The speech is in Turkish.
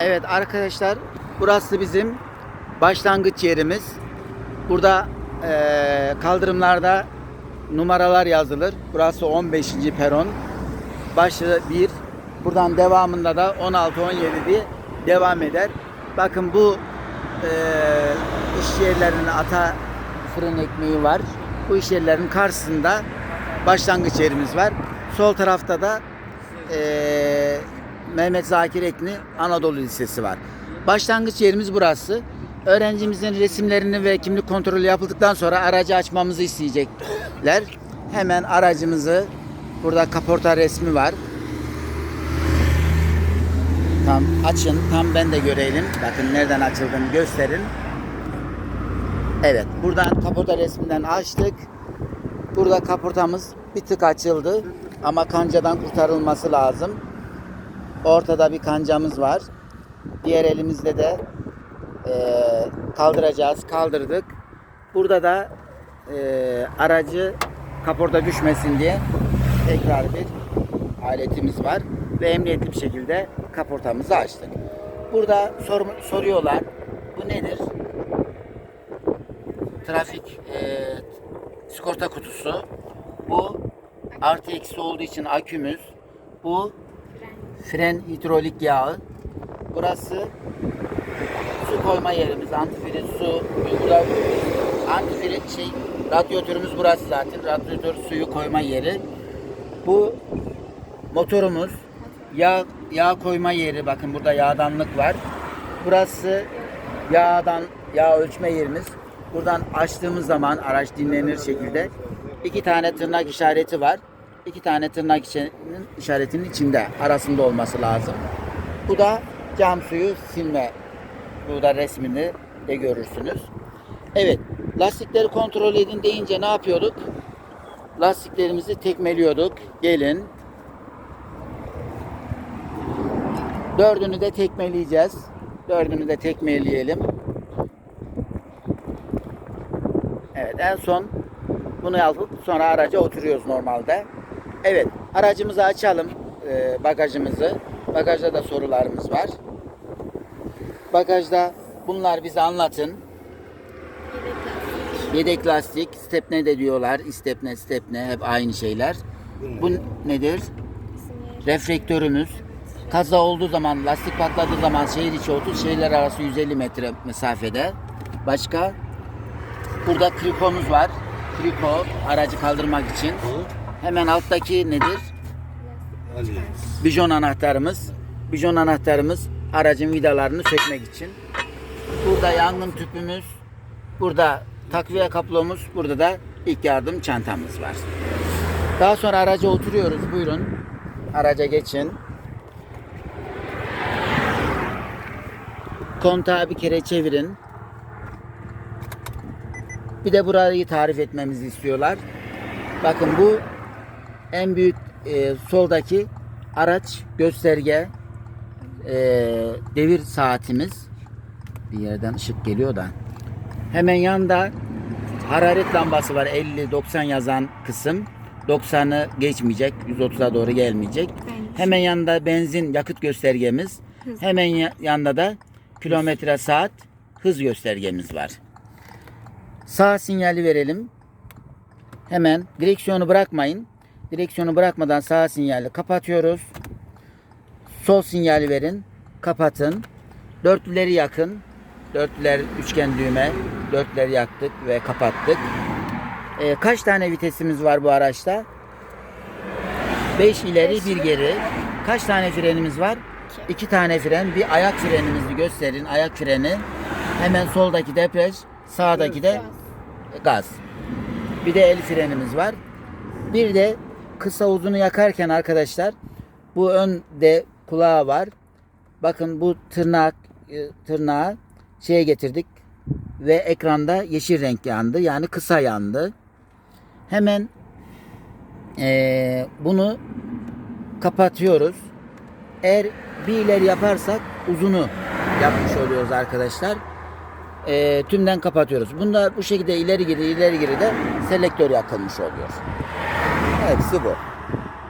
Evet arkadaşlar burası bizim başlangıç yerimiz. Burada eee, kaldırımlarda numaralar yazılır. Burası 15. peron. Başı 1. Buradan devamında da 16 17 diye devam eder. Bakın bu eee iş yerlerinin ata fırın ekmeği var. Bu iş yerlerinin karşısında başlangıç yerimiz var. Sol tarafta da eee, Mehmet Zakir Ekni Anadolu Lisesi var. Başlangıç yerimiz burası. Öğrencimizin resimlerini ve kimlik kontrolü yapıldıktan sonra aracı açmamızı isteyecekler. Hemen aracımızı burada kaporta resmi var. Tam açın. Tam ben de görelim. Bakın nereden açıldığını gösterin. Evet. Buradan kaporta resminden açtık. Burada kaportamız bir tık açıldı. Ama kancadan kurtarılması lazım. Ortada bir kancamız var. Diğer elimizde de eee, kaldıracağız. Kaldırdık. Burada da eee, aracı kaporta düşmesin diye tekrar bir aletimiz var. Ve emniyetli bir şekilde kaportamızı açtık. Burada sor- soruyorlar. Bu nedir? Trafik eee sigorta kutusu. Bu artı eksi olduğu için akümüz. Bu fren hidrolik yağı. Burası su koyma yerimiz. Antifriz su. Burada antifriz şey radyatörümüz burası zaten. Radyatör suyu koyma yeri. Bu motorumuz. Yağ, yağ koyma yeri. Bakın burada yağdanlık var. Burası yağdan yağ ölçme yerimiz. Buradan açtığımız zaman araç dinlenir şekilde iki tane tırnak işareti var. İki tane tırnak işaretinin içinde arasında olması lazım. Bu da cam suyu silme. Burada resmini de görürsünüz. Evet. Lastikleri kontrol edin deyince ne yapıyorduk? Lastiklerimizi tekmeliyorduk. Gelin. Dördünü de tekmeleyeceğiz. Dördünü de tekmeleyelim. Evet en son bunu aldık. Sonra araca oturuyoruz normalde. Evet aracımızı açalım. e, bagajımızı. Bagajda da sorularımız var. Bagajda bunlar bize anlatın. Yedek lastik, stepne de diyorlar. İstepne, stepne hep aynı şeyler. Bu nedir? Reflektörümüz. Kaza olduğu zaman, lastik patladığı zaman şehir içi 30, şehirler arası 150 metre mesafede. Başka? Burada krikomuz var. Kriko aracı kaldırmak için. Hemen alttaki nedir? Bijon anahtarımız. Bijon anahtarımız aracın vidalarını sökmek için. Burada yangın tüpümüz. Burada takviye kaplomuz. Burada da ilk yardım çantamız var. Daha sonra araca oturuyoruz. Buyurun. Araca geçin. Kontağı bir kere çevirin. Bir de burayı tarif etmemizi istiyorlar. Bakın bu en büyük e, soldaki araç gösterge e, devir saatimiz. Bir yerden ışık geliyor da. Hemen yanında hararet lambası var 50-90 yazan kısım. 90'ı geçmeyecek. 130'a doğru gelmeyecek. Hemen yanında benzin yakıt göstergemiz. Hemen ya- yanında da kilometre saat hız göstergemiz var. Sağ sinyali verelim. Hemen direksiyonu bırakmayın. Direksiyonu bırakmadan sağ sinyali kapatıyoruz. Sol sinyali verin. Kapatın. Dörtlüleri yakın. Dörtlüler üçgen düğme. Dörtlüleri yaktık ve kapattık. Ee, kaç tane vitesimiz var bu araçta? 5 ileri bir geri. Kaç tane frenimiz var? 2 tane fren. Bir ayak frenimizi gösterin. Ayak freni. Hemen soldaki depreş. Sağdaki de gaz. Bir de el frenimiz var. Bir de kısa uzunu yakarken arkadaşlar bu önde kulağı var. Bakın bu tırnak e, tırnağı şeye getirdik ve ekranda yeşil renk yandı. Yani kısa yandı. Hemen eee, bunu kapatıyoruz. Eğer bir ileri yaparsak uzunu yapmış oluyoruz arkadaşlar. Eee, tümden kapatıyoruz. Bunda bu şekilde ileri geri ileri geri de selektör yakılmış oluyor. 太刺骨